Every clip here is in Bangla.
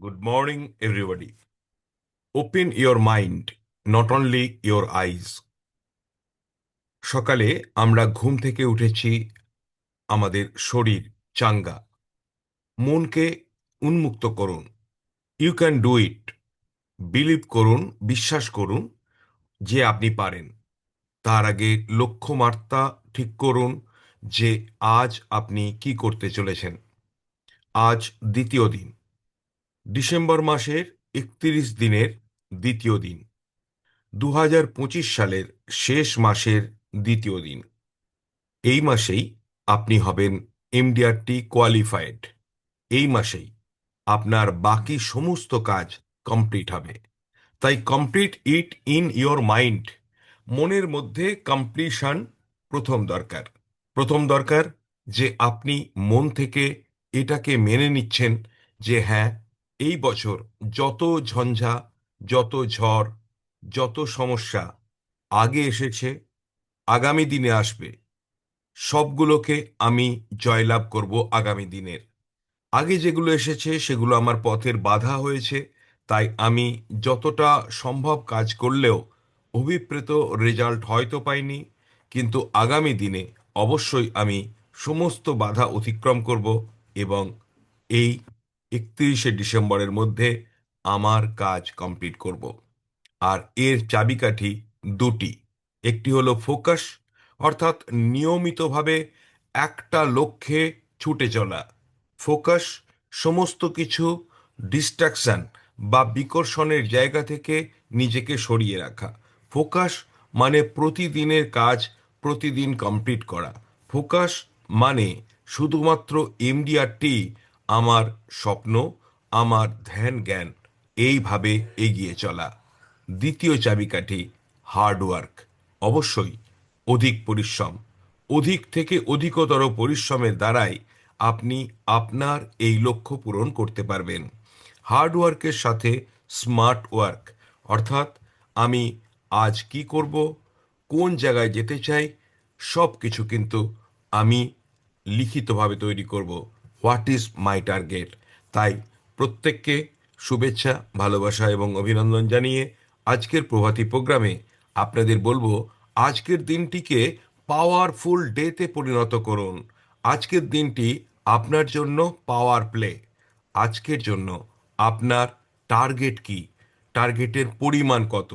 Good morning, everybody. Open your mind, not only your eyes. সকালে আমরা ঘুম থেকে উঠেছি আমাদের শরীর চাঙ্গা। মনকে উন্মুক্ত করুন। You can do it believe করুন বিশ্বাস করুন যে আপনি পারেন। তার আগে লক্ষ্যমাত্রা ঠিক করুন যে আজ আপনি কি করতে চলেছেন। আজ দ্বিতীয় দিন। ডিসেম্বর মাসের একত্রিশ দিনের দ্বিতীয় দিন। দু হাজার পঁচিশ সালের শেষ মাসের দ্বিতীয় দিন। এই মাসেই আপনি হবেন এমডিআরটি কোয়ালিফাইড এই মাসেই আপনার বাকি সমস্ত কাজ কমপ্লিট হবে। তাই complete it in your mind. মনের মধ্যে কমপ্লিশন প্রথম দরকার। প্রথম দরকার যে আপনি মন থেকে এটাকে মেনে নিচ্ছেন যে হ্যাঁ এই বছর যত ঝঞ্ঝা, যত ঝড়, যত সমস্যা আগে এসেছে, আগামী দিনে আসবে। সবগুলোকে আমি জয়লাভ করব আগামী দিনের। আগে যেগুলো এসেছে সেগুলো আমার পথের বাধা হয়েছে, তাই আমি যতটা সম্ভব কাজ করলেও অভিপ্রেত রেজাল্ট হয়তো পাইনি, কিন্তু আগামী দিনে অবশ্যই আমি সমস্ত বাধা অতিক্রম করব এবং এই একত্রিশে ডিসেম্বরের মধ্যে আমার কাজ কমপ্লিট করব। আর এর চাবিকাঠি দুটি। একটি হলো ফোকাস, অর্থাৎ নিয়মিতভাবে একটা লক্ষ্যে ছুটে চলা। ফোকাস সমস্ত কিছু ডিস্ট্রাকশন বা বিকর্ষণের জায়গা থেকে নিজেকে সরিয়ে রাখা। ফোকাস মানে প্রতিদিনের কাজ, প্রতিদিন কমপ্লিট করা। ফোকাস মানে শুধুমাত্র এমডিআরটি আমার স্বপ্ন, আমার ধ্যান জ্ঞান এইভাবে এগিয়ে চলা। দ্বিতীয় চাবিকাঠি হার্ডওয়ার্ক অবশ্যই অধিক পরিশ্রম। অধিক থেকে অধিকতর পরিশ্রমের দ্বারাই আপনি আপনার এই লক্ষ্য পূরণ করতে পারবেন। হার্ডওয়ার্কের সাথে স্মার্ট ওয়ার্ক। অর্থাৎ আমি আজ কি করব, কোন জায়গায় যেতে চাই সব কিছু কিন্তু আমি লিখিতভাবে তৈরি করব। হোয়াট ইজ মাই টার্গেট তাই প্রত্যেককে শুভেচ্ছা, ভালোবাসা এবং অভিনন্দন জানিয়ে আজকের প্রভাতী প্রোগ্রামে আপনাদের বলব, আজকের দিনটিকে পাওয়ারফুল ডেতে পরিণত করুন। আজকের দিনটি আপনার জন্য পাওয়ার প্লে আজকের জন্য আপনার টার্গেট কি? টার্গেটের পরিমাণ কত?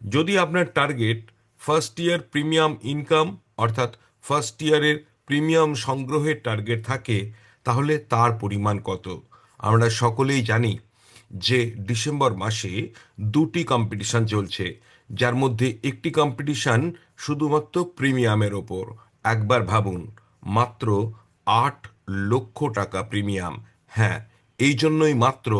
যদি আপনার target first year premium income অর্থাৎ ফার্স্ট ইয়ারের প্রিমিয়াম সংগ্রহের টার্গেট থাকে তাহলে তার পরিমাণ কত? আমরা সকলেই জানি যে ডিসেম্বর মাসে দুটি কম্পিটিশন চলছে, যার মধ্যে একটি কম্পিটিশন শুধুমাত্র প্রিমিয়ামের ওপর। একবার ভাবুন, মাত্র আট লক্ষ টাকা প্রিমিয়াম হ্যাঁ এই জন্যই মাত্র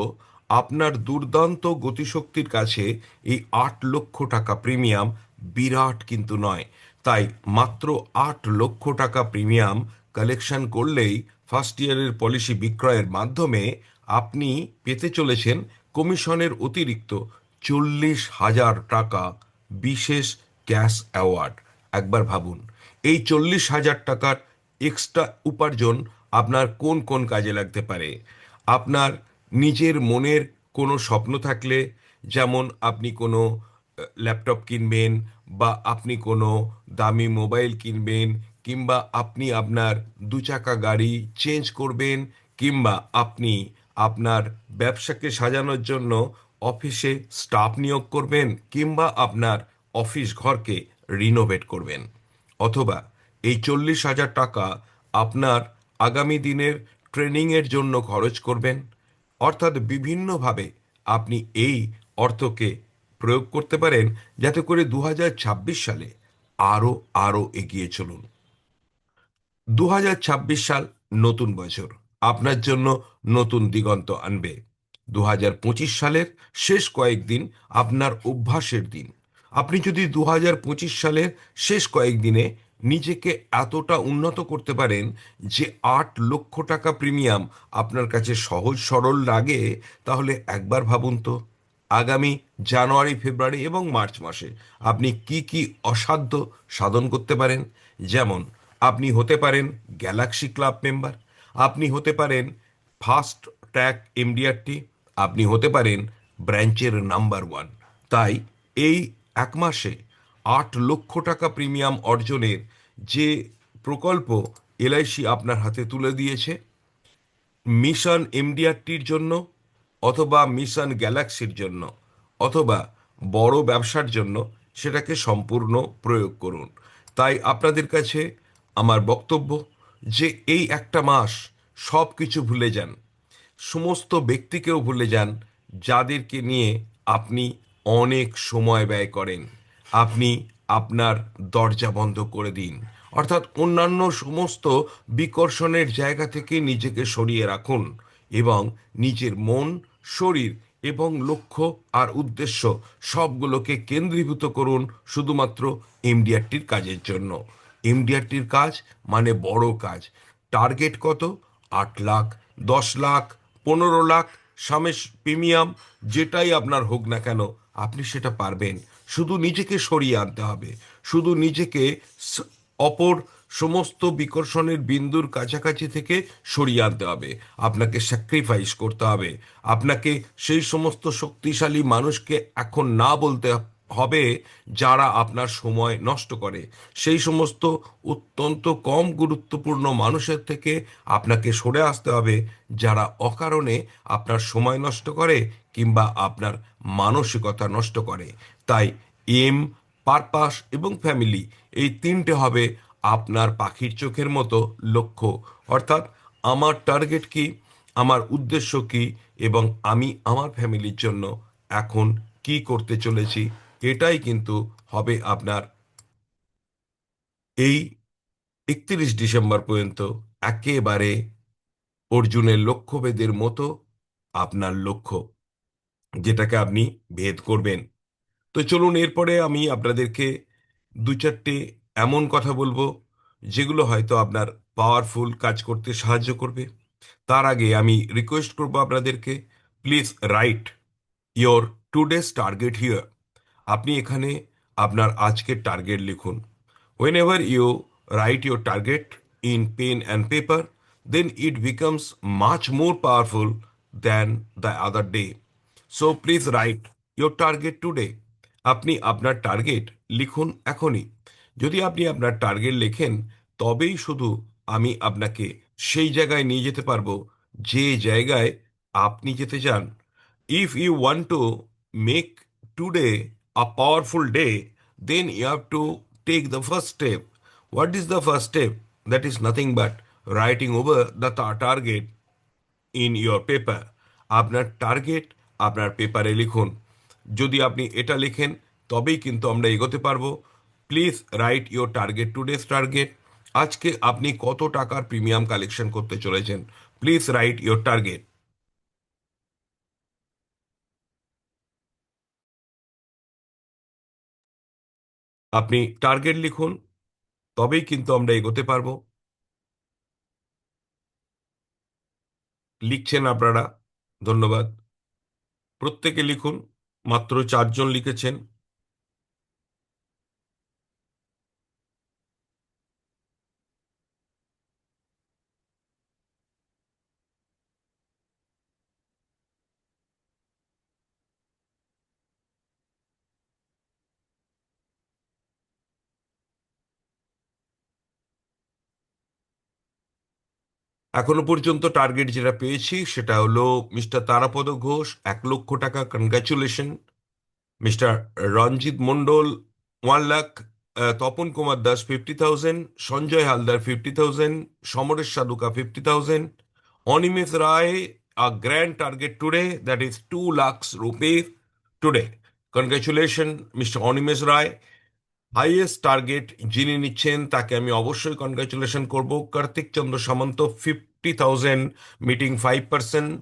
আপনার দুর্দান্ত গতিশক্তির কাছে এই আট লক্ষ টাকা প্রিমিয়াম বিরাট কিন্তু নয়। তাই মাত্র আট লক্ষ টাকা প্রিমিয়াম কালেকশন করলেই ফার্স্ট ইয়ারের পলিসি বিক্রয়ের মাধ্যমে আপনি পেতে চলেছেন কমিশনের অতিরিক্ত চল্লিশ হাজার টাকা বিশেষ ক্যাশ অ্যাওয়ার্ড। একবার ভাবুন, এই চল্লিশ হাজার টাকার এক্সট্রা উপার্জন আপনার কোন কোন কাজে লাগতে পারে? আপনার নিজের মনের কোনো স্বপ্ন থাকলে, যেমন আপনি কোনো ল্যাপটপ কিনবেন বা আপনি কোনো দামি মোবাইল কিনবেন কিংবা আপনি আপনার দু চাকা গাড়ি চেঞ্জ করবেন কিংবা আপনি আপনার ব্যবসাকে সাজানোর জন্য অফিসে স্টাফ নিয়োগ করবেন কিংবা আপনার অফিস ঘরকে রিনোভেট করবেন। অথবা এই চল্লিশ হাজার টাকা আপনার আগামী দিনের ট্রেনিংয়ের জন্য খরচ করবেন। অর্থাৎ বিভিন্নভাবে আপনি এই অর্থকে প্রয়োগ করতে পারেন যাতে করে দু হাজার ছাব্বিশ সালে আরও আরও এগিয়ে চলুন। দু হাজার ছাব্বিশ সাল নতুন বছর। আপনার জন্য নতুন দিগন্ত আনবে। দু হাজার পঁচিশ সালের শেষ কয়েকদিন আপনার অভ্যাসের দিন। আপনি যদি দু হাজার পঁচিশ সালের শেষ কয়েকদিনে নিজেকে এতটা উন্নত করতে পারেন যে আট লক্ষ টাকা প্রিমিয়াম আপনার কাছে সহজ সরল লাগে, তাহলে একবার ভাবুন তো, আগামী জানুয়ারি, ফেব্রুয়ারি এবং মার্চ মাসে আপনি কি কি অসাধ্য সাধন করতে পারেন? যেমন আপনি হতে পারেন গ্যালাক্সি ক্লাব মেম্বার আপনি হতে পারেন ফাস্ট ট্র্যাক এমডিআরটি আপনি হতে পারেন ব্রাঞ্চের নাম্বার ওয়ান তাই এই এক মাসে আট লক্ষ টাকা প্রিমিয়াম অর্জনের যে প্রকল্প এলআইসি আপনার হাতে তুলে দিয়েছে মিশন এমডিআরটির জন্য অথবা মিশন গ্যালাক্সির জন্য অথবা বড় ব্যবসার জন্য সেটাকে সম্পূর্ণ প্রয়োগ করুন। তাই আপনাদের কাছে আমার বক্তব্য যে এই একটা মাস সব কিছু ভুলে যান। সমস্ত ব্যক্তিকেও ভুলে যান যাদেরকে নিয়ে আপনি অনেক সময় ব্যয় করেন। আপনি আপনার দরজা বন্ধ করে দিন। অর্থাৎ অন্যান্য সমস্ত বিকর্ষণের জায়গা থেকে নিজেকে সরিয়ে রাখুন এবং নিজের মন, শরীর এবং লক্ষ্য আর উদ্দেশ্য সবগুলোকে কেন্দ্রীভূত করুন শুধুমাত্র এমডিআরটির কাজের জন্য। এমডিআরটির কাজ মানে বড় কাজ। টার্গেট কত? আট লাখ, দশ লাখ, পনেরো লাখ, সামেশ প্রিমিয়াম, যেটাই আপনার হোক না কেন, আপনি সেটা পারবেন। শুধু নিজেকে সরিয়ে আনতে হবে। শুধু নিজেকে অপর সমস্ত বিকর্ষণের বিন্দুর কাছাকাছি থেকে সরিয়ে আনতে হবে। আপনাকে স্যাক্রিফাইস করতে হবে। আপনাকে সেই সমস্ত শক্তিশালী মানুষকে এখন না বলতে হবে যারা আপনার সময় নষ্ট করে। সেই সমস্ত অত্যন্ত কম গুরুত্বপূর্ণ মানুষের থেকে আপনাকে সরে আসতে হবে যারা অকারণে আপনার সময় নষ্ট করে কিংবা আপনার মানসিকতা নষ্ট করে। তাই এম, পারপাস এবং ফ্যামিলি এই তিনটে হবে আপনার পাখির চোখের মতো লক্ষ্য। অর্থাৎ আমার টার্গেট কি, আমার উদ্দেশ্য কি এবং আমি আমার ফ্যামিলির জন্য এখন কি করতে চলেছি এটাই কিন্তু হবে আপনার এই একত্রিশ ডিসেম্বর পর্যন্ত একেবারে অর্জুনের লক্ষ্যভেদের মতো আপনার লক্ষ্য যেটাকে আপনি ভেদ করবেন। তো চলুন এরপরে আমি আপনাদেরকে দু চারটে এমন কথা বলব যেগুলো হয়তো আপনার পাওয়ারফুল কাজ করতে সাহায্য করবে। তার আগে আমি রিকোয়েস্ট করব আপনাদেরকে please write your today's target here আপনি এখানে আপনার আজকের টার্গেট লিখুন। Whenever you write your target in pen and paper then it becomes much more powerful than the other day so please write your target today আপনি আপনার টার্গেট লিখুন এখনই। যদি আপনি আপনার টার্গেট লেখেন, তবেই শুধু আমি আপনাকে সেই জায়গায় নিয়ে যেতে পারব, যে জায়গায় আপনি যেতে চান। If you want to make today a powerful day, then you have to take the first step. What is the first step? That is nothing but writing over the tar- target in your paper আপনার টার্গেট আপনার পেপারে লিখুন। যদি আপনি এটা লেখেন, তবেই কিন্তু আমরা এগোতে পারব। Please write your target today's target আজকে আপনি কত টাকার প্রিমিয়াম কালেকশন করতে চলেছেন। প্লিজ রাইট ইয়োর টার্গেট আপনি টার্গেট লিখুন, তবেই কিন্তু আমরা এগোতে পারব। লিখছেন আপনারা, ধন্যবাদ। প্রত্যেকে লিখুন, মাত্র চারজন লিখেছেন। এখনও পর্যন্ত টার্গেট যেটা পেয়েছি সেটা হলো মিস্টার তারাপদ ঘোষ, এক লক্ষ টাকা congratulation mister Ranjit Mondal one lakh Tapan Kumar Das fifty thousand Sanjay Haldar fifty thousand Samaresh Sadhuka fifty thousand Animesh Roy a grand target today that is two lakhs rupees today congratulation mister Animesh Roy. Highest target যিনি নিচ্ছেন, তাকে আমি অবশ্যই কনগ্রাচুলেশন করব। Kartik Chandra Samanta fifty thousand meeting five percent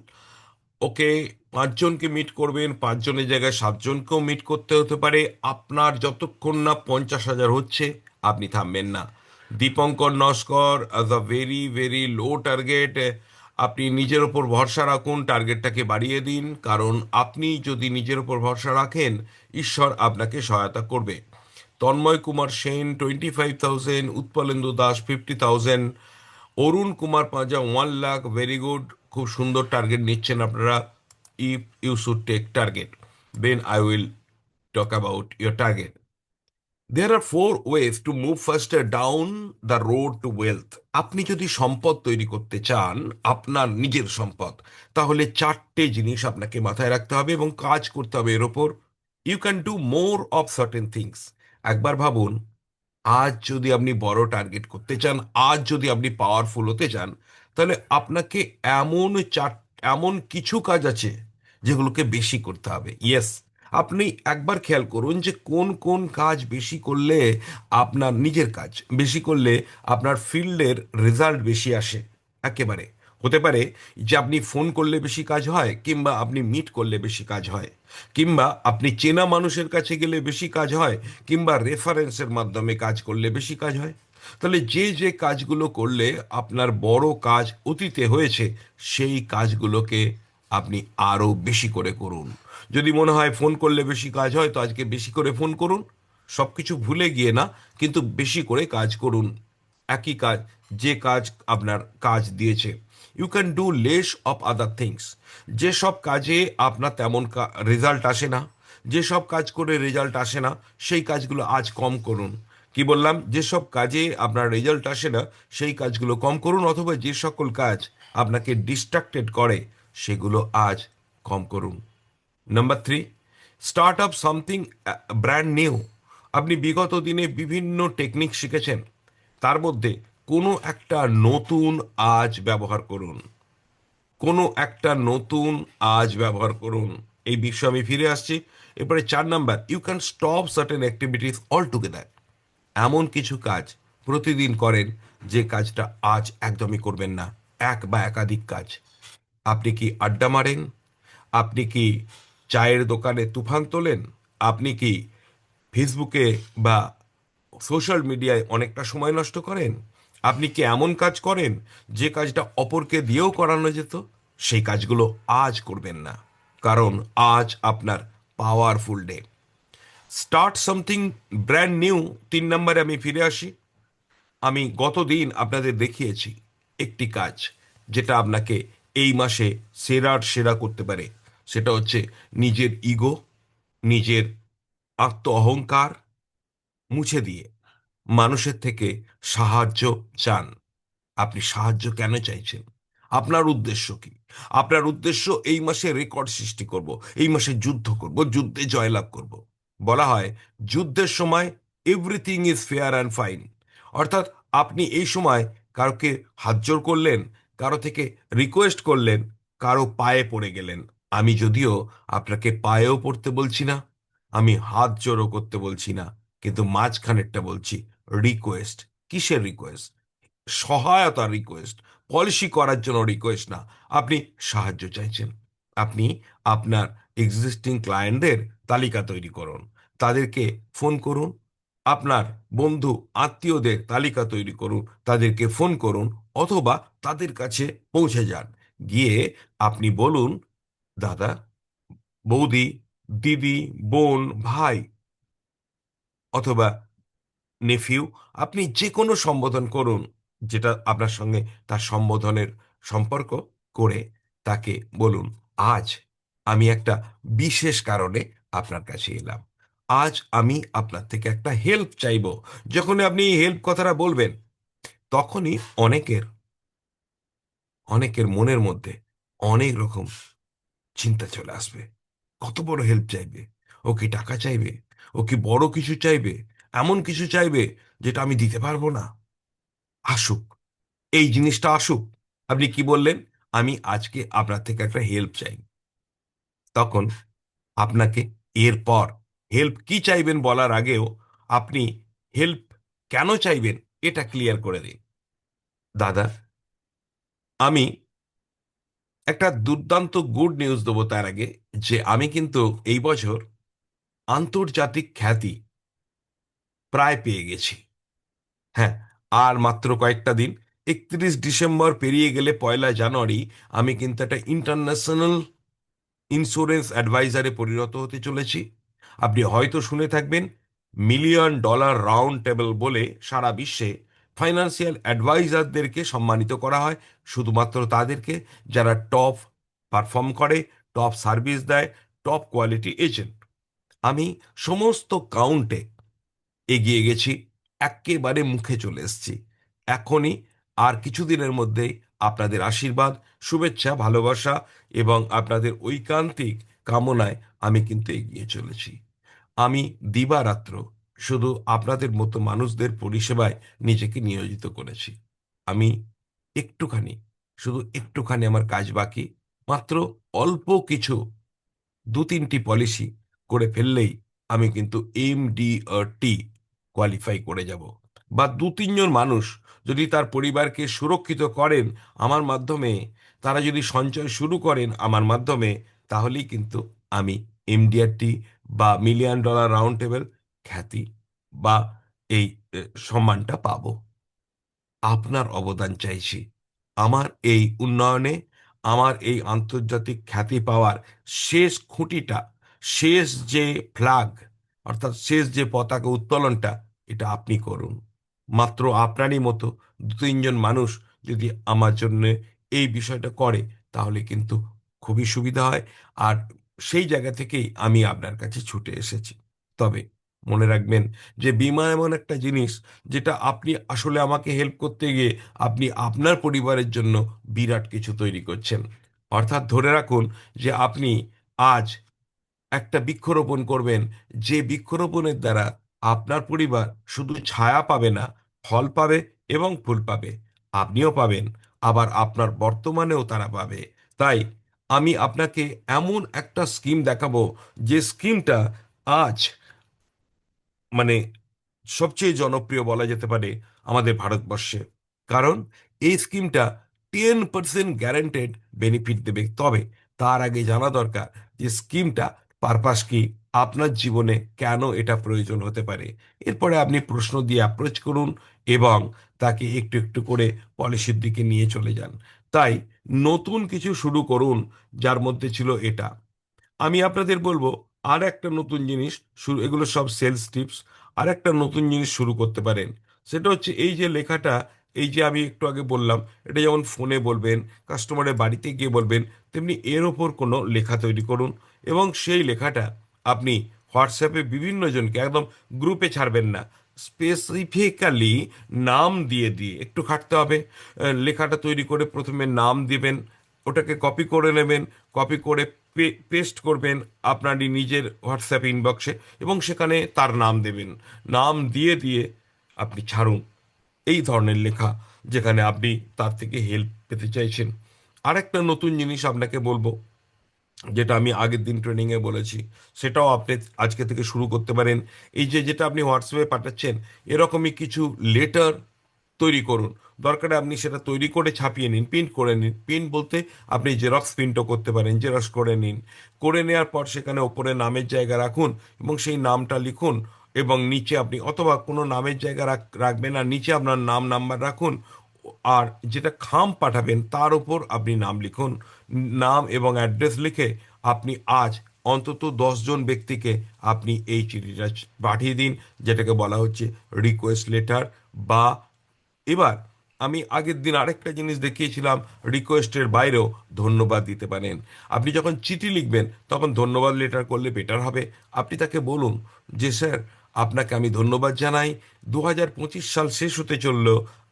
okay, পাঁচজনকে মিট করবেন পাঁচজনের জায়গায় সাতজনকেও মিট করতে হতে পারে। আপনার যতক্ষণ না পঞ্চাশ হাজার হচ্ছে, আপনি থামবেন না। Dipankar Naskar as a very very low target আপনি নিজের ওপর ভরসা রাখুন টার্গেটটাকে বাড়িয়ে দিন। কারণ আপনি যদি নিজের ওপর ভরসা রাখেন, ঈশ্বর আপনাকে সহায়তা করবে। Tanmoy Kumar Sen twenty five thousand Utpalendu Das fifty thousand Arun Kumar Panja one lakh very good খুব সুন্দর টার্গেট নিচ্ছেন আপনারা, if you should take target, then i will talk about your target. There are four ways to move faster down the road to wealth আপনি যদি সম্পদ তৈরি করতে চান, আপনার নিজের সম্পদ, তাহলে চারটে জিনিস আপনাকে মাথায় রাখতে হবে এবং কাজ করতে হবে এর ওপর। You can do more of certain things একবার ভাবুন, আজ যদি আপনি বড় টার্গেট করতে চান, আজ যদি আপনি পাওয়ারফুল হতে চান, তাহলে আপনাকে এমন চার, এমন কিছু কাজ আছে যেগুলোকে বেশি করতে হবে। ইয়েস আপনি একবার খেয়াল করুন যে কোন কোন কাজ বেশি করলে আপনার নিজের কাজ, বেশি করলে আপনার ফিল্ডের রেজাল্ট বেশি আসে। একেবারে। হতে পারে যে আপনি ফোন করলে বেশি কাজ হয় কিংবা আপনি মিট করলে বেশি কাজ হয়। কিংবা আপনি চেনা মানুষের কাছে গেলে বেশি কাজ হয়, কিংবা রেফারেন্সের মাধ্যমে কাজ করলে বেশি কাজ হয়। তাহলে যে যে কাজগুলো করলে আপনার বড় কাজ অতীতে হয়েছে, সেই কাজগুলোকে আপনি আরও বেশি করে করুন। যদি মনে হয় ফোন করলে বেশি কাজ হয়, তো আজকে বেশি করে ফোন করুন। সব কিছু ভুলে গিয়ে না, কিন্তু বেশি করে কাজ করুন। একই কাজ, যে কাজ আপনার কাজ দিয়েছে। You can do less of other things যেসব কাজে আপনার তেমন রেজাল্ট আসে না। যেসব কাজ করে রেজাল্ট আসে না, সেই কাজগুলো আজ কম করুন। কি বললাম? যেসব কাজে আপনার রেজাল্ট আসে না, সেই কাজগুলো কম করুন, অথবা যে সকল কাজ আপনাকে ডিস্ট্রাক্টেড করে, সেগুলো আজ কম করুন। Number three start up something brand new আপনি বিগত দিনে বিভিন্ন টেকনিক শিখেছেন। তার মধ্যে কোনো একটা নতুন আজ ব্যবহার করুন। কোনো একটা নতুন আজ ব্যবহার করুন। এই বিষয়ে আমি ফিরে আসছি। এরপরে চার number you can stop certain activities all together এমন কিছু কাজ প্রতিদিন করেন যে কাজটা আজ একদমই করবেন না, এক বা একাধিক কাজ। আপনি কি আড্ডা মারেন? আপনি কি চায়ের দোকানে তুফান তোলেন? আপনি কি ফেসবুকে বা সোশ্যাল মিডিয়ায় অনেকটা সময় নষ্ট করেন? আপনি কি এমন কাজ করেন যে কাজটা অপরকে দিয়েও করানো যেত? সেই কাজগুলো আজ করবেন না। কারণ আজ আপনার powerful day start something brand new তিন নম্বরে আমি ফিরে আসি। আমি গতদিন আপনাদের দেখিয়েছি একটি কাজ যেটা আপনাকে এই মাসে সেরার সেরা করতে পারে। সেটা হচ্ছে নিজের ইগো নিজের আত্ম অহংকার মুছে দিয়ে মানুষের থেকে সাহায্য চান। আপনি সাহায্য কেন চাইছেন? আপনার উদ্দেশ্য কি? আপনার উদ্দেশ্য এই মাসে রেকর্ড সৃষ্টি করব, এই মাসে যুদ্ধ করব, যুদ্ধে জয়লাভ করব। বলা হয়, যুদ্ধের সময় everything is fair and fine অর্থাৎ আপনি এই সময় কারোকে হাত জোর করলেন, কারও থেকে রিকোয়েস্ট করলেন, কারও পায়ে পড়ে গেলেন। আমি যদিও আপনাকে পায়েও পড়তে বলছি না, আমি হাত জোরও করতে বলছি না। কিন্তু মাঝখানেরটা বলছি রিকোয়েস্ট কিসের রিকোয়েস্ট সহায়তার রিকোয়েস্ট পলিসি করার জন্য রিকোয়েস্ট না। আপনি সাহায্য চাইছেন। আপনি আপনার এক্সিস্টিং ক্লায়েন্টদের তালিকা তৈরি করুন। তাদেরকে ফোন করুন। আপনার বন্ধু, আত্মীয়দের তালিকা তৈরি করুন। তাদেরকে ফোন করুন অথবা তাদের কাছে পৌঁছে যান। গিয়ে আপনি বলুন, দাদা, বৌদি, দিদি, বোন, ভাই অথবা নেফিউ আপনি যে কোনো সম্বোধন করুন যেটা আপনার সঙ্গে তার সম্বোধনের সম্পর্ক করে তাকে বলুন, আজ আমি একটা বিশেষ কারণে আপনার কাছে এলাম। আজ আমি আপনার থেকে একটা হেল্প চাইব। যখন আপনি হেল্প কথাটা বলবেন, তখনই অনেকের অনেকের মনের মধ্যে অনেক রকম চিন্তা চলে আসবে। কত বড় হেল্প চাইবে? ও কি টাকা চাইবে? ও কি বড় কিছু চাইবে? এমন কিছু চাইবে যেটা আমি দিতে পারব না। আসুক, এই জিনিসটা আসুক। আপনি কি বললেন? আমি আজকে আপনার থেকে একটা হেল্প চাই। তখন আপনাকে এরপর হেল্প কি চাইবেন বলার আগেও আপনি হেল্প কেন চাইবেন এটা ক্লিয়ার করে দিন। দাদা, আমি একটা দুর্দান্ত গুড নিউজ দেবো তার আগে যে আমি কিন্তু এই বছর আন্তর্জাতিক খ্যাতি প্রায় পেয়ে গেছি। হ্যাঁ আর মাত্র কয়েকটা দিন, একত্রিশ ডিসেম্বর পেরিয়ে গেলে পয়লা জানুয়ারি আমি কিন্তু একটা ইন্টারন্যাশনাল ইন্স্যুরেন্স অ্যাডভাইজারে পরিণত হতে চলেছি। আপনি হয়তো শুনে থাকবেন, মিলিয়ন ডলার রাউন্ড টেবিল বলে সারা বিশ্বে ফাইন্যান্সিয়াল অ্যাডভাইজারদেরকে সম্মানিত করা হয়। শুধুমাত্র তাদেরকে, যারা টপ পারফর্ম করে, টপ সার্ভিস দেয়, টপ কোয়ালিটি এজেন্ট। আমি সমস্ত কাউন্টে এগিয়ে গেছি, একেবারে মুখে চলে এসেছি। এখনই আর কিছুদিনের মধ্যেই আপনাদের আশীর্বাদ, শুভেচ্ছা, ভালোবাসা এবং আপনাদের ঐকান্তিক কামনায় আমি কিন্তু এগিয়ে চলেছি। আমি দিবারাত্র শুধু আপনাদের মতো মানুষদের পরিষেবায় নিজেকে নিয়োজিত করেছি। আমি একটুখানি, শুধু একটুখানি আমার কাজ বাকি, মাত্র অল্প কিছু দু তিনটি পলিসি করে ফেললেই আমি কিন্তু এম ডি টি কোয়ালিফাই করে যাব। বা দু তিনজন মানুষ যদি তার পরিবারকে সুরক্ষিত করেন আমার মাধ্যমে, তারা যদি সঞ্চয় শুরু করেন আমার মাধ্যমে, তাহলেই কিন্তু আমি এমডিআরটি বা মিলিয়ন ডলার রাউন্ড টেবিল খ্যাতি বা এই সম্মানটা পাব। আপনার অবদান চাইছি। আমার এই উন্নয়নে, আমার এই আন্তর্জাতিক খ্যাতি পাওয়ার শেষ খুঁটিটা শেষ যে ফ্ল্যাগ অর্থাৎ শেষ যে পতাকা উত্তোলনটা, এটা আপনি করুন। মাত্র আপনারই মতো দু তিনজন মানুষ যদি আমার জন্য এই বিষয়টা করে, তাহলে কিন্তু খুবই সুবিধা হয়। আর সেই জায়গা থেকেই আমি আপনার কাছে ছুটে এসেছি। তবে মনে রাখবেন যে বীমা এমন একটা জিনিস যেটা আপনি আসলে আমাকে হেল্প করতে গিয়ে আপনি আপনার পরিবারের জন্য বিরাট কিছু তৈরি করছেন। অর্থাৎ ধরে রাখুন যে আপনি আজ একটা বৃক্ষরোপণ করবেন। যে বৃক্ষরোপণের দ্বারা আপনার পরিবার শুধু ছায়া পাবে না, ফল পাবে এবং ফুল পাবে। আপনিও পাবেন, আবার আপনার বর্তমানেও তারা পাবে। তাই আমি আপনাকে এমন একটা স্কিম দেখাবো, যে স্কিমটা আজ মানে সবচেয়ে জনপ্রিয় বলা যেতে পারে আমাদের ভারতবর্ষে। কারণ এই স্কিমটা টেন পার্সেন্ট গ্যারান্টেড বেনিফিট দেবে। তবে তার আগে জানা দরকার যে স্কিমটা পারপাস কি আপনার জীবনে কেন এটা প্রয়োজন হতে পারে? এরপরে আপনি প্রশ্ন দিয়ে অ্যাপ্রোচ করুন এবং তাকে একটু একটু করে পলিসির দিকে নিয়ে চলে যান। তাই নতুন কিছু শুরু করুন যার মধ্যে ছিল এটা। আমি আপনাদের বলব, আর একটা নতুন জিনিস শুরু, এগুলো সব সেলস টিপস আর একটা নতুন জিনিস শুরু করতে পারেন। সেটা হচ্ছে এই যে লেখাটা এই যে আমি একটু আগে বললাম, এটা যেমন ফোনে বলবেন কাস্টমারের বাড়িতে গিয়ে বলবেন, তেমনি এর ওপর কোনো লেখা তৈরি করুন এবং সেই লেখাটা আপনি হোয়াটসঅ্যাপে বিভিন্ন জনকে একদম গ্রুপে ছাড়বেন না। স্পেসিফিক্যালি নাম দিয়ে দিয়ে একটু খাটতে হবে। লেখাটা তৈরি করে প্রথমে নাম দিবেন, ওটাকে কপি করে নেবেন কপি করে পেস্ট করবেন আপনারই নিজের হোয়াটসঅ্যাপ ইনবক্সে এবং সেখানে তার নাম দেবেন। নাম দিয়ে দিয়ে আপনি ছাড়ুন। এই ধরনের লেখা যেখানে আপনি তার থেকে হেল্প পেতে চাইছেন। আরেকটা নতুন জিনিস আপনাকে বলব, যেটা আমি আগের দিন ট্রেনিংয়ে বলেছি, সেটাও আপনি আজকে থেকে শুরু করতে পারেন। এই যে যেটা আপনি হোয়াটসঅ্যাপে পাঠাচ্ছেন, এরকমই কিছু লেটার তৈরি করুন। দরকারে আপনি সেটা তৈরি করে ছাপিয়ে নিন প্রিন্ট করে নিন। প্রিন্ট বলতে আপনি জেরক্স প্রিন্টও করতে পারেন জেরক্স করে নিন। করে নেওয়ার পর সেখানে ওপরে নামের জায়গা রাখুন এবং সেই নামটা লিখুন এবং নিচে আপনি অথবা কোনো নামের জায়গা রাখ- রাখবেন আর নিচে আপনার নাম, নাম্বার রাখুন আর যেটা খাম পাঠাবেন তার উপর আপনি নাম লিখুন। নাম এবং অ্যাড্রেস লিখে আপনি আজ অন্তত জন ব্যক্তিকে আপনি এই চিঠিটা পাঠিয়ে দিন, যেটাকে বলা হচ্ছে রিকোয়েস্ট লেটার বা এবার আমি আগের দিন আরেকটা জিনিস দেখিয়েছিলাম রিকোয়েস্টের বাইরেও ধন্যবাদ দিতে পারেন। আপনি যখন চিঠি লিখবেন, তখন ধন্যবাদ লেটার করলে বেটার হবে। আপনি তাকে বলুন যে, স্যার আপনাকে আমি ধন্যবাদ জানাই। দু হাজার পঁচিশ সাল শেষ হতে চলল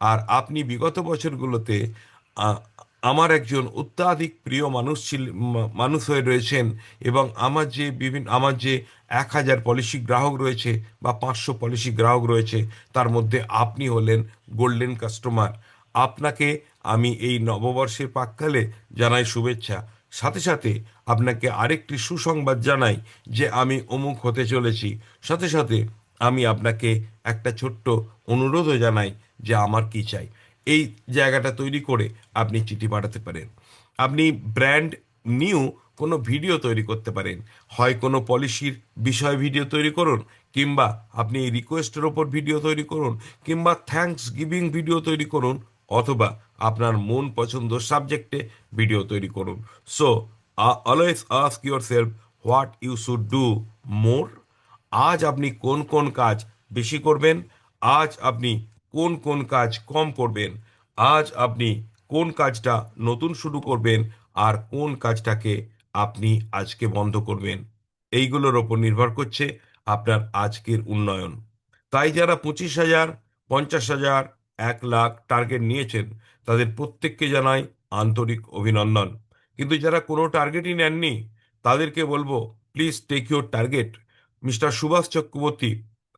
আর আপনি বিগত বছরগুলোতে আমার একজন অত্যাধিক প্রিয় মানুষ ছিল মানুষ হয়ে রয়েছেন এবং আমার যে বিভিন্ন, আমার যে এক হাজার পলিসি গ্রাহক রয়েছে বা পাঁচশো পলিসি গ্রাহক রয়েছে, তার মধ্যে আপনি হলেন গোল্ডেন কাস্টমার। আপনাকে আমি এই নববর্ষের প্রাককালে জানাই শুভেচ্ছা। সাথে সাথে আপনাকে আরেকটি সুসংবাদ জানাই যে আমি অমুক হতে চলেছি। সাথে সাথে আমি আপনাকে একটা ছোট্ট অনুরোধও জানাই যে আমার কি চাই। এই জায়গাটা তৈরি করে আপনি চিঠি পাঠাতে পারেন। আপনি ব্র্যান্ড নিউ কোনো ভিডিও তৈরি করতে পারেন। হয় কোনো পলিসির বিষয় ভিডিও তৈরি করুন, কিংবা আপনি রিকোয়েস্টের ওপর ভিডিও তৈরি করুন, কিংবা থ্যাঙ্কস গিভিং ভিডিও তৈরি করুন, অথবা আপনার মন পছন্দ সাবজেক্টে ভিডিও তৈরি করুন। So always ask your self what you should do more আজ আপনি কোন কোন কাজ বেশি করবেন? আজ আপনি কোন কোন কাজ কম করবেন? আজ আপনি কোন কাজটা নতুন শুরু করবেন? আর কোন কাজটাকে আপনি আজকে বন্ধ করবেন? এইগুলোর ওপর নির্ভর করছে আপনার আজকের উন্নয়ন। তাই যারা পঁচিশ হাজার, পঞ্চাশ হাজার, এক লাখ টার্গেট নিয়েছেন, তাদের প্রত্যেককে জানাই আন্তরিক অভিনন্দন। কিন্তু যারা কোনো টার্গেটই নেননি, তাদেরকে বলব please take your target mister Subhash Chakraborty,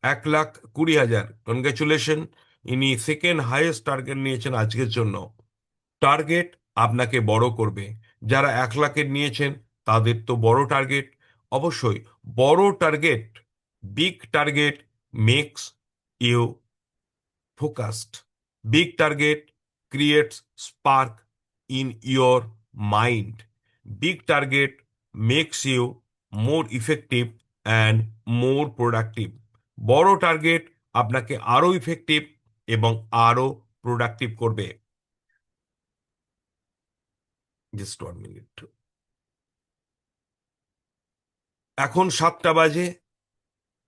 এক লাখ কুড়ি হাজার। কনগ্রাচুলেশন ইনি সেকেন্ড হাইয়েস্ট টার্গেট নিয়েছেন আজকের জন্য। টার্গেট আপনাকে বড় করবে। যারা এক লাখের নিয়েছেন, তাদের তো বড় টার্গেট অবশ্যই, বড় target big target makes you focused big target creates spark in your mind big target makes you more effective and more productive বড় টার্গেট আপনাকে আরও ইফেক্টিভ এবং আরও প্রোডাক্টিভ করবে। জাস্ট ওয়ান মিনিট এখন সাতটা বাজে,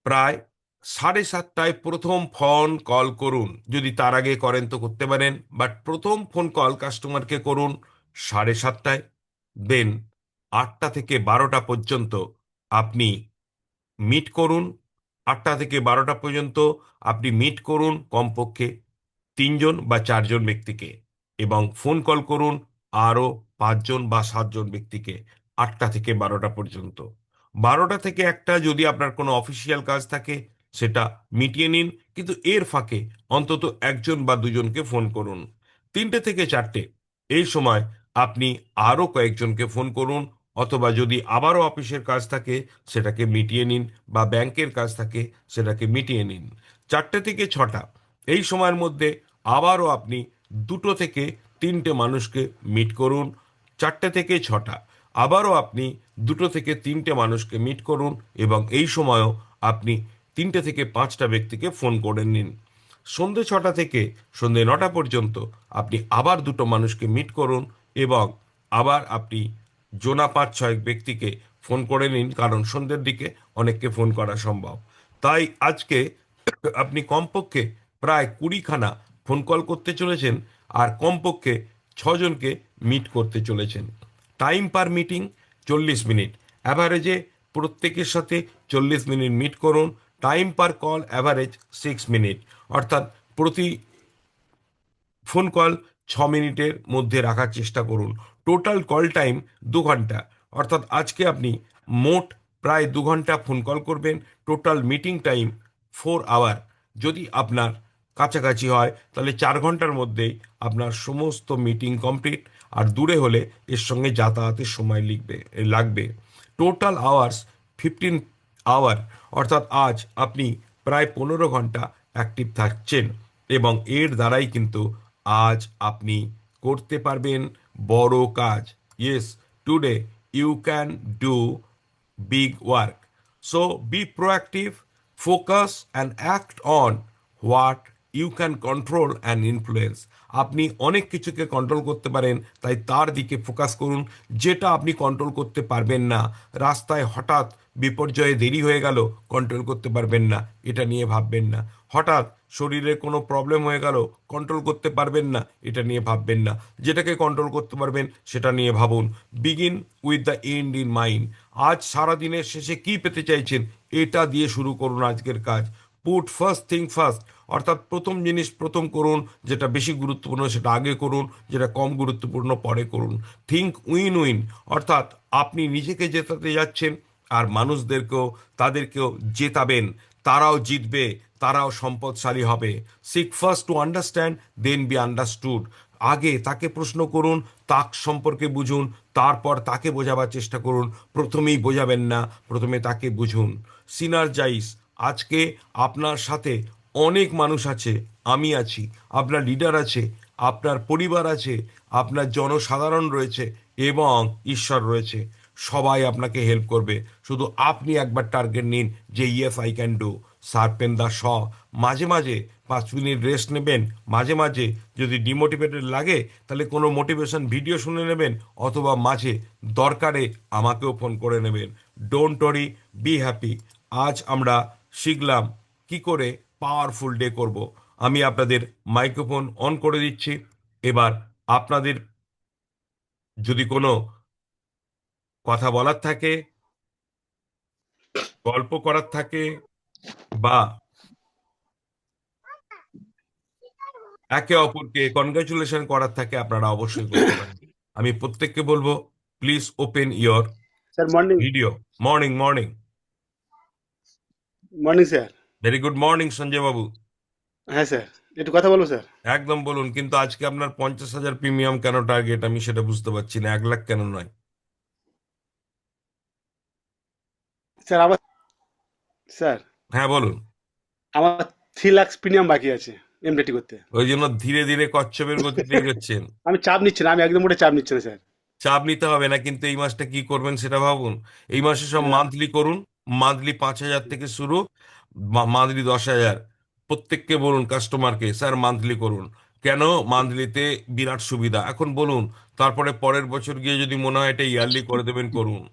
প্রায় সাড়ে সাতটায় প্রথম ফোন কল করুন। যদি তার আগে করেন তো করতে পারেন বাট প্রথম ফোন কল কাস্টমারকে করুন। সাড়ে সাতটায়। দেন আটটা থেকে বারোটা পর্যন্ত আপনি মিট করুন। আটটা থেকে বারোটা পর্যন্ত আপনি মিট করুন কমপক্ষে তিনজন বা চারজন ব্যক্তিকে এবং ফোন কল করুন আরও পাঁচজন বা সাতজন ব্যক্তিকে আটটা থেকে বারোটা পর্যন্ত। বারোটা থেকে একটা যদি আপনার কোনো অফিসিয়াল কাজ থাকে সেটা মিটিয়ে নিন, কিন্তু এর ফাঁকে অন্তত একজন বা দুজনকে ফোন করুন। তিনটে থেকে চারটে, এই সময় আপনি আরও কয়েকজনকে ফোন করুন অথবা যদি আবারও অফিসের কাজ থাকে, সেটাকে মিটিয়ে নিন বা ব্যাংকের কাজ থাকে, সেটাকে মিটিয়ে নিন। চারটে থেকে ছটা, এই সময়ের মধ্যে আবারও আপনি দুটো থেকে তিনটে মানুষকে মিট করুন। চারটে থেকে ছটা, আবারও আপনি দুটো থেকে তিনটে মানুষকে মিট করুন এবং এই সময়ও আপনি তিনটে থেকে পাঁচটা ব্যক্তিকে ফোন করে নিন। সন্ধে ছটা থেকে সন্ধে নটা পর্যন্ত আপনি আবার দুটো মানুষকে মিট করুন। এবং আবার আপনি জোনা পাঁচ ছয় ব্যক্তিকে ফোন করে নিন, কারণ সন্ধ্যের দিকে অনেককে ফোন করা সম্ভব। তাই আজকে আপনি কমপক্ষে প্রায় কুড়িখানা ফোন কল করতে চলেছেন আর কমপক্ষে ছজনকে মিট করতে চলেছেন। টাইম পার মিটিং চল্লিশ মিনিট। অ্যাভারেজে প্রত্যেকের সাথে চল্লিশ মিনিট মিট করুন। Time per call average six minute. অর্থাৎ প্রতি ফোন কল ছ মিনিটের মধ্যে রাখার চেষ্টা করুন। টোটাল কল টাইম দু ঘণ্টা। অর্থাৎ আজকে আপনি মোট প্রায় দু ঘণ্টা ফোন কল করবেন। Total meeting time four hour যদি আপনার কাছাকাছি হয়, তাহলে চার ঘণ্টার মধ্যেই আপনার সমস্ত মিটিং কমপ্লিট আর দূরে হলে এর সঙ্গে যাতায়াতের সময় লিখবে, লাগবে। টোটাল আওয়ার্স ফিফটিন আওয়ার অর্থাৎ আজ আপনি প্রায় পনেরো ঘণ্টা অ্যাক্টিভ থাকছেন। এবং এর দ্বারাই কিন্তু আজ আপনি করতে পারবেন বড় কাজ yes today you can do big work. So be proactive, focus, and act on what you can control and influence. আপনি অনেক কিছুকে কন্ট্রোল করতে পারেন, তাই তার দিকে ফোকাস করুন। যেটা আপনি কন্ট্রোল করতে পারবেন না, রাস্তায় হঠাৎ বিপর্যয়ে দেরি হয়ে গেল কন্ট্রোল করতে পারবেন না। এটা নিয়ে ভাববেন না। হঠাৎ শরীরে কোনো প্রবলেম হয়ে গেল কন্ট্রোল করতে পারবেন না, এটা নিয়ে ভাববেন না। যেটাকে কন্ট্রোল করতে পারবেন, সেটা নিয়ে ভাবুন। Begin with the end in mind আজ সারা দিনের শেষে কি পেতে চাইছেন, এটা দিয়ে শুরু করুন আজকের কাজ। পুট ফার্স্ট থিং ফার্স্ট অর্থাৎ প্রথম জিনিস প্রথম করুন, যেটা বেশি গুরুত্বপূর্ণ সেটা আগে করুন, যেটা কম গুরুত্বপূর্ণ পরে করুন। থিঙ্ক উইন উইন অর্থাৎ আপনি নিজেকে জেতাতে যাচ্ছেন আর মানুষদেরকেও, তাদেরকেও জেতাবেন। তারাও জিতবে, তারাও সম্পদশালী হবে। Seek first to understand then be understood আগে তাকে প্রশ্ন করুন, তাক সম্পর্কে বুঝুন, তারপর তাকে বোঝাবার চেষ্টা করুন। প্রথমেই বোঝাবেন না, প্রথমে তাকে বুঝুন। সিনার্জাইস আজকে আপনার সাথে অনেক মানুষ আছে, আমি আছি, আপনার লিডার আছে, আপনার পরিবার আছে, আপনার জনসাধারণ রয়েছে এবং ঈশ্বর রয়েছে। সবাই আপনাকে হেল্প করবে। শুধু আপনি একবার টার্গেট নিন যে ইয়েস আই ক্যান ডু সার্পেন দা শ মাঝে মাঝে পাঁচ মিনিট রেস্ট নেবেন। মাঝে মাঝে যদি ডিমোটিভেটেড লাগে, তাহলে কোনো মোটিভেশন ভিডিও শুনে নেবেন অথবা মাঝে দরকারে আমাকেও ফোন করে নেবেন। ডোন্ট ওরি বি হ্যাপি আজ আমরা শিখলাম কি করে পাওয়ারফুল ডে করব। আমি আপনাদের মাইক্রোফোন অন করে দিচ্ছি। এবার আপনাদের যদি কোনো কথা বলার থাকে গল্প করার থাকে বা একে অপরকে কনগ্রাচুলেশন করার থাকে আপনারা অবশ্যই করতে পারেন। আমি প্রত্যেককে বলব please open your sir morning video morning morning morning sir very good morning Sanjay babu হ্যাঁ স্যার একটু কথা বলব স্যার একদম বলুন কিন্তু আজকে আপনার পঞ্চাশ হাজার প্রিমিয়াম কেন টার্গেট আমি সেটা বুঝতে পারছি না এক লাখ কেন নয়? স্যার আবার স্যার হ্যাঁ বলুন। আমার থ্রি লাক্স প্রিমিয়াম বাকি আছে এমডেটি করতে। ওই জন্য ধীরে ধীরে কচ্ছপের গতিতে এগোচ্ছেন। আমি চাপ নিচ্ছি না আমি একদম মোটে চাপ নিচ্ছি না স্যার চাপ নিতে হবে না কিন্তু এই মাসটা কি করবেন সেটা ভাবুন। এই মাসে সব হ্যাঁ। মান্থলি করুন। মান্থলি পাঁচ হাজার থেকে শুরু মান্থলি দশ হাজার। প্রত্যেককে বলুন কাস্টমারকে স্যার মান্থলি করুন। কেন? মান্থলিতে বিরাট সুবিধা। এখন বলুন, তারপরে পরের বছর গিয়ে যদি মনে হয় এটা ইয়ারলি করে দেবেন, করুন।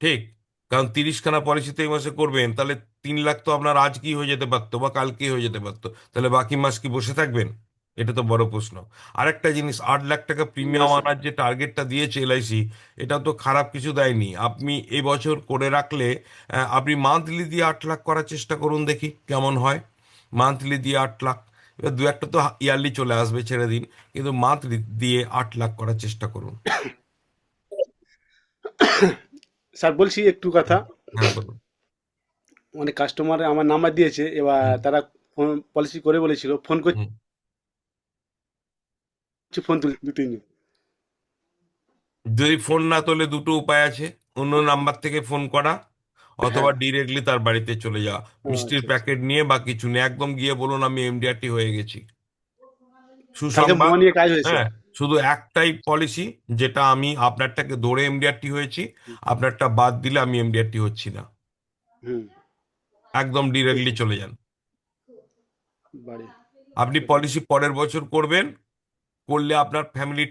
ঠিক? কারণ তিরিশখানা পলিসিতে এই মাসে করবেন, তাহলে তিন লাখ তো আপনার আজ কি হয়ে যেতে পারতো, বা কালকেই হয়ে যেতে পারতো। তাহলে বাকি মাস কি বসে থাকবেন? এটা তো বড় প্রশ্ন। আরেকটা জিনিস আট লাখ টাকা প্রিমিয়াম। আনার যে টার্গেটটা দিয়েছে এলআইসি এটা তো খারাপ কিছু দেয়নি। আপনি এই বছর করে রাখলে আপনি মান্থলি দিয়ে আট লাখ করার চেষ্টা করুন দেখি কেমন হয়। মান্থলি দিয়ে আট লাখ এবার দু একটা তো ইয়ারলি চলে আসবে ছেড়ে দিন কিন্তু মান্থলি দিয়ে আট লাখ করার চেষ্টা করুন। স্যার বলছি একটু কথা। হ্যাঁ বলুন। অনেক কাস্টমার আমার নাম্বার দিয়েছে এবার তারা ফোন পলিসি করে বলেছিল ফোন করছি। ফোন তুলি দু তিনজন। যদি ফোন না তোলে দুটো উপায় আছে অন্য নাম্বার থেকে ফোন করা অথবা হ্যাঁ। ডিরেক্টলি তার বাড়িতে চলে যাওয়া। মিষ্টির আচ্ছা, প্যাকেট নিয়ে বা কিছু নিয়ে একদম গিয়ে বলুন আমি এমডিআরটি হয়ে গেছি। সুসংবাদ হ্যাঁ শুধু একটাই পলিসি যেটা আমি আপনারটাকে ধরে এমডিআরটি হয়েছি আপনারটা বাদ দিলে আমি এমডিআরটি হচ্ছি না। একদম ডিরেক্টলি চলে যান। আপনি পলিসি পরের বছর করবেন করলে আপনার ফ্যামিলির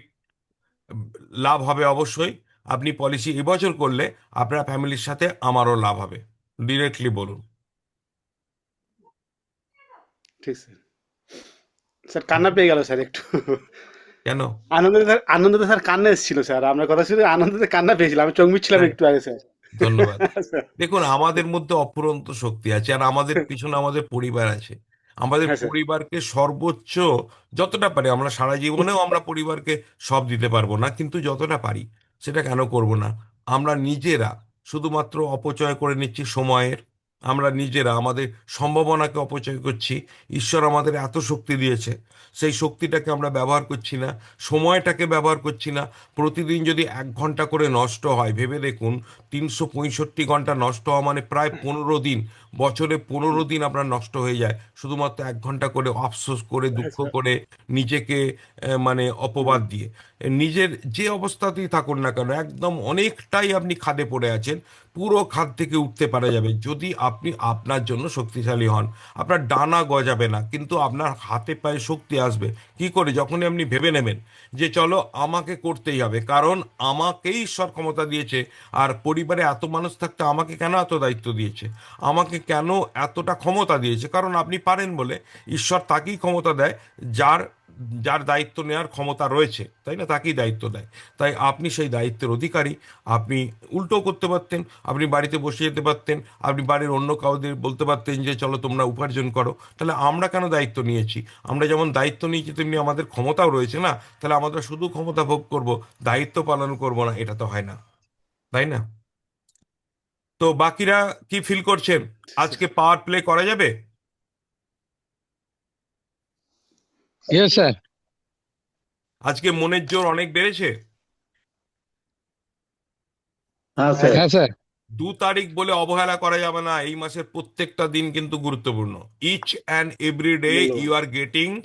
লাভ হবে অবশ্যই। আপনি পলিসি এবছর করলে আপনার ফ্যামিলির সাথে আমারও লাভ হবে। ডিরেক্টলি বলুন। ঠিক স্যার স্যার কান্না পেয়ে গেল স্যার একটু। কেন? আনন্দে স্যার আনন্দতে স্যার কান্না এসেছিল স্যার আপনার কথা শুনে আনন্দতে কান্না পেয়েছিলাম। আমি চোখ মিচ্ছিলাম হ্যাঁ। একটু আগে স্যার ধন্যবাদ। দেখুন আমাদের মধ্যে অফুরন্ত শক্তি আছে আর আমাদের পিছনে আমাদের পরিবার আছে। আমাদের হ্যাঁ, পরিবারকে সর্বোচ্চ যতটা পারি আমরা সারা জীবনেও আমরা পরিবারকে সব দিতে পারব না কিন্তু যতটা পারি সেটা কেন করব না? আমরা নিজেরা শুধুমাত্র অপচয় করে নিচ্ছি সময়ের। আমরা নিজেরা আমাদের সম্ভাবনাকে অপচয় করছি। ঈশ্বর আমাদের এত শক্তি দিয়েছে। সেই শক্তিটাকে আমরা ব্যবহার করছি না সময়টাকে ব্যবহার করছি না। প্রতিদিন যদি এক ঘণ্টা করে নষ্ট হয় ভেবে দেখুন তিনশো পঁয়ষট্টি ঘণ্টা নষ্ট হওয়া মানে প্রায় পনেরো দিন বছরে পনেরো দিন আপনার নষ্ট হয়ে যায়। শুধুমাত্র এক ঘণ্টা করে আফসোস করে দুঃখ আচ্ছা। করে নিজেকে মানে অপবাদ দিয়ে। নিজের যে অবস্থাতেই থাকুন না কেন একদম অনেকটাই আপনি খাদে পড়ে আছেন পুরো খাদ থেকে উঠতে পারা যাবে। যদি আপনি আপনার জন্য শক্তিশালী হন। আপনার ডানা গজাবে না, কিন্তু আপনার হাতে পায়ে শক্তি আসবে। কি করে? যখনই আপনি ভেবে নেবেন যে, চলো, আমাকে করতেই হবে। কারণ আমাকেই ঈশ্বর ক্ষমতা দিয়েছে, আর পরিবারে এত মানুষ থাকতে আমাকে কেন এত দায়িত্ব দিয়েছে? আমাকে কেন এতটা ক্ষমতা দিয়েছে? কারণ আপনি পারেন বলে, ঈশ্বর তাকেই ক্ষমতা দেয়, যার যার দায়িত্ব নেওয়ার ক্ষমতা রয়েছে, তাই না? তাকেই দায়িত্ব দেয়। তাই আপনি সেই দায়িত্বের অধিকারী। আপনি উল্টো করতে পারতেন, আপনি বাড়িতে বসে যেতে পারতেন, আপনি বাড়ির অন্য কাউদের বলতে পারতেন যে, চলো তোমরা উপার্জন করো। তাহলে আমরা কেন দায়িত্ব নিয়েছি? আমরা যেমন দায়িত্ব নিয়েছি, তেমনি আমাদের ক্ষমতাও রয়েছে না? তাহলে আমরা শুধু ক্ষমতা ভোগ করব, দায়িত্ব পালন করব না, এটা তো হয় না। তাই না? তো বাকিরা কি ফিল করছেন? আজকে পাওয়ার প্লে করা যাবে? ইয়েস স্যার আজকে মনের জোর অনেক বেড়েছে? হ্যাঁ স্যার হ্যাঁ দু তারিখ বলে অবহেলা করা যাবে না এই মাসের প্রত্যেকটা দিন কিন্তু গুরুত্বপূর্ণ। Each and every day you are getting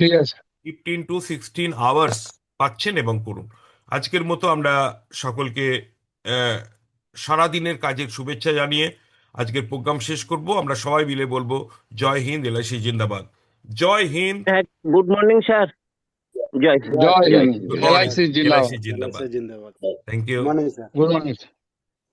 fifteen to sixteen hours পাচ্ছেন এবং করুন। আজকের মতো আমরা সকলকে আহ, সারাদিনের কাজের শুভেচ্ছা জানিয়ে আজকের প্রোগ্রাম শেষ করব। আমরা সবাই মিলে বলব জয় হিন্দ এলআইসি জিন্দাবাদ। জয় হিন্দ হ্যাঁ good morning sir Jai Jai Hind Good morning. LIC জিন্দাবাদ LIC জিন্দাবাদ জিন্দাবাদ thank you morning sir good morning